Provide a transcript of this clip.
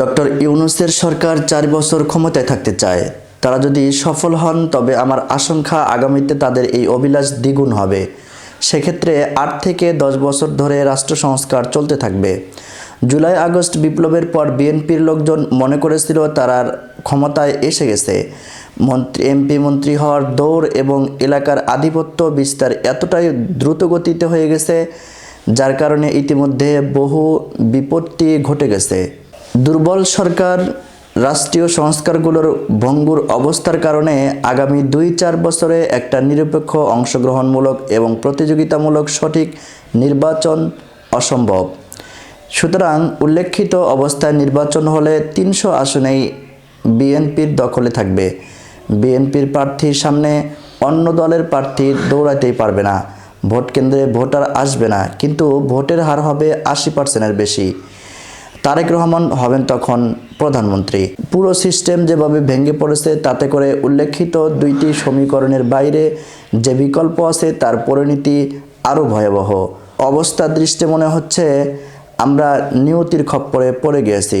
Doctor ইউনুসের সরকার চার বছর ক্ষমতায় থাকতে চায়। তারা যদি সফল হন, তবে আমার আশঙ্কা আগামীতে তাদের এই অভিলাষ দ্বিগুণ হবে। সেক্ষেত্রে আট থেকে দশ বছর ধরে রাষ্ট্র সংস্কার চলতে থাকবে। জুলাই, আগস্ট বিপ্লবের পর বিএনপির লোকজন মনে করেছিল তারা ক্ষমতায় এসে গেছে। মন্ত্রী, এমপি মন্ত্রী হওয়ার দৌড় এবং এলাকার আধিপত্য বিস্তার এতটাই দ্রুত গতিতে হয়ে গেছে, যার কারণে ইতিমধ্যে বহু বিপত্তি ঘটে গেছে। দুর্বল সরকার, রাষ্ট্রীয় সংস্কারগুলোর ভঙ্গুর অবস্থার কারণে আগামী দুই চার বছরে একটা নিরপেক্ষ অংশগ্রহণমূলক এবং প্রতিযোগিতামূলক সঠিক নির্বাচন অসম্ভব। সুতরাং উল্লেখিত অবস্থায় নির্বাচন হলে তিনশো আসনেই বিএনপির দখলে থাকবে। বিএনপির প্রার্থীর সামনে অন্য দলের প্রার্থী দৌড়াতেই পারবে না। ভোট কেন্দ্রে ভোটার আসবে না, কিন্তু ভোটের হার হবে আশি পার্সেন্টের বেশি। তারেক রহমান হবেন তখন প্রধানমন্ত্রী। পুরো সিস্টেম যেভাবে ভেঙে পড়েছে, তাতে করে উল্লেখিত দুইটি সমীকরণের বাইরে যে বিকল্প আছে, তার পরিণতি আরও ভয়াবহ। অবস্থা দৃষ্টি মনে হচ্ছে, আমরা নিয়তির খপ্পরে পড়ে গিয়েছি।